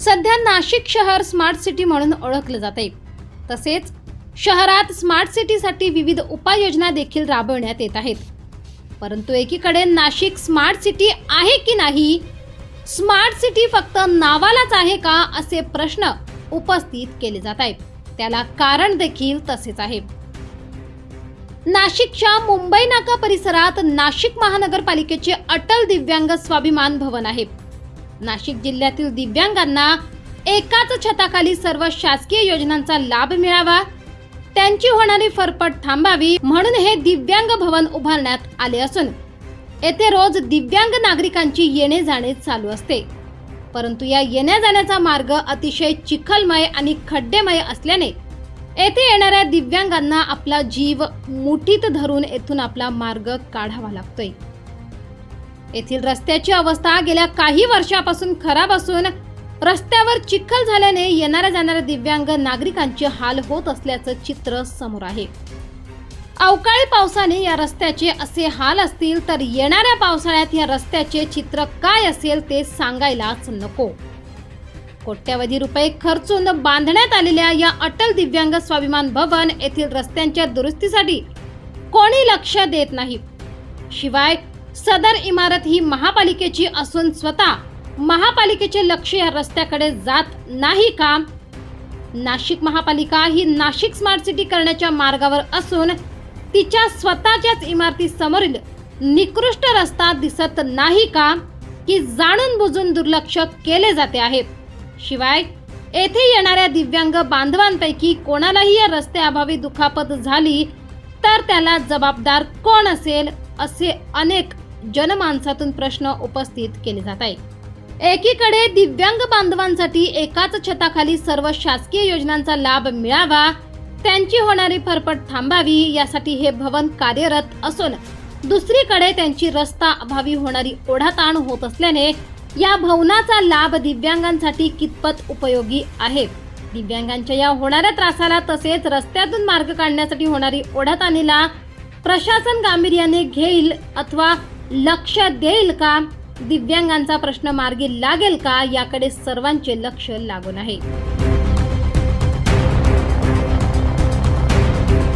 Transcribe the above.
सध्या नाशिक शहर smart city म्हणून ओळखलं जात आहे तसेच शहरात स्मार्ट सिटीसाठी विविध उपाययोजना देखील राबवण्यात येत आहेत. परंतु एकीकडे नाशिक स्मार्ट सिटी आहे की नाही? स्मार्ट सिटी फक्त नावालाच आहे का? असे प्रश्न उपस्थित केले जात आहेत त्याला कारण देखील तसेच आहे. नाशिकच्या मुंबई नाका परिसरात नाशिक महानगरपालिकेचे अटल दिव्यांग स्वाभिमान भवन आहे. नाशिक जिल्ह्यातील दिव्यांगांना एकाच छताखाली सर्व शासकीय योजनांचा लाभ मिळावा त्यांची होणारी फरफट थांबावी म्हणून हे दिव्यांग भवन उभारण्यात आले असून येथे रोज दिव्यांग नागरिकांची येणे जाणे चालू असते. परंतु या येण्या जाण्याचा मार्ग अतिशय चिखलमय आणि खड्डेमय असल्याने येथे येणाऱ्या दिव्यांगांना आपला जीव मुठीत धरून येथून आपला मार्ग काढावा लागतोय. येथील रस्त्याची अवस्था गेल्या काही वर्षापासून खराब असून रस्त्यावर चिखल झाल्याने येणाऱ्या जाणाऱ्या दिव्यांग नागरिकांचे हाल होत असल्याचं चित्र समोर आहे. अवकाळी पावसाने या रस्त्याचे असे हाल असतील तर येणाऱ्या पावसाळ्यात या रस्त्याचे चित्र काय असेल ते सांगायलाच नको. कोट्यावधी रुपये खर्चून बांधण्यात आलेल्या या अटल दिव्यांग स्वाभिमान भवन येथील रस्त्यांच्या दुरुस्तीसाठी कोणी लक्ष देत नाही. शिवाय सदर इमारत ही महापालिकेची असून स्वतः महापालिकेचे लक्ष या रस्त्याकडे जात नाही का? नाशिक महापालिका ही नाशिक स्मार्ट सिटी करण्याच्या मार्गावर असून तिच्या स्वतःच्याच इमारती समोरील निकृष्ट रस्ता दिसत नाही का? की जाणून बुजून दुर्लक्ष केले जाते आहे. शिवाय येथे येणाऱ्या दिव्यांग बांधवांपैकी कोणालाही या रस्त्याअभावी दुखापत झाली तर त्याला जबाबदार कोण असेल असे अनेक जनमानसातून प्रश्न उपस्थित केले जात आहे एकीकडे दिव्यांग बांधवांसाठी एकाच छताखाली सर्व शासकीय योजनांचा लाभ मिळावा त्यांची होणारी फरफट थांबावी यासाठी हे भवन कार्यरत असून दुसरीकडे त्यांची रस्ता अभावी होणारी ओढाताण होत असल्याने या भवनाचा लाभ दिव्यांगांसाठी कितपत उपयोगी आहे? दिव्यांगांच्या या होणाऱ्या त्रासाला तसेच रस्त्यातून मार्ग काढण्यासाठी होणारी ओढाताणीला प्रशासन गांभीर्याने घेईल अथवा लक्ष देईल का? दिव्यांगांचा प्रश्न मार्गी लागेल का? याकडे सर्वांचे लक्ष लागून आहे.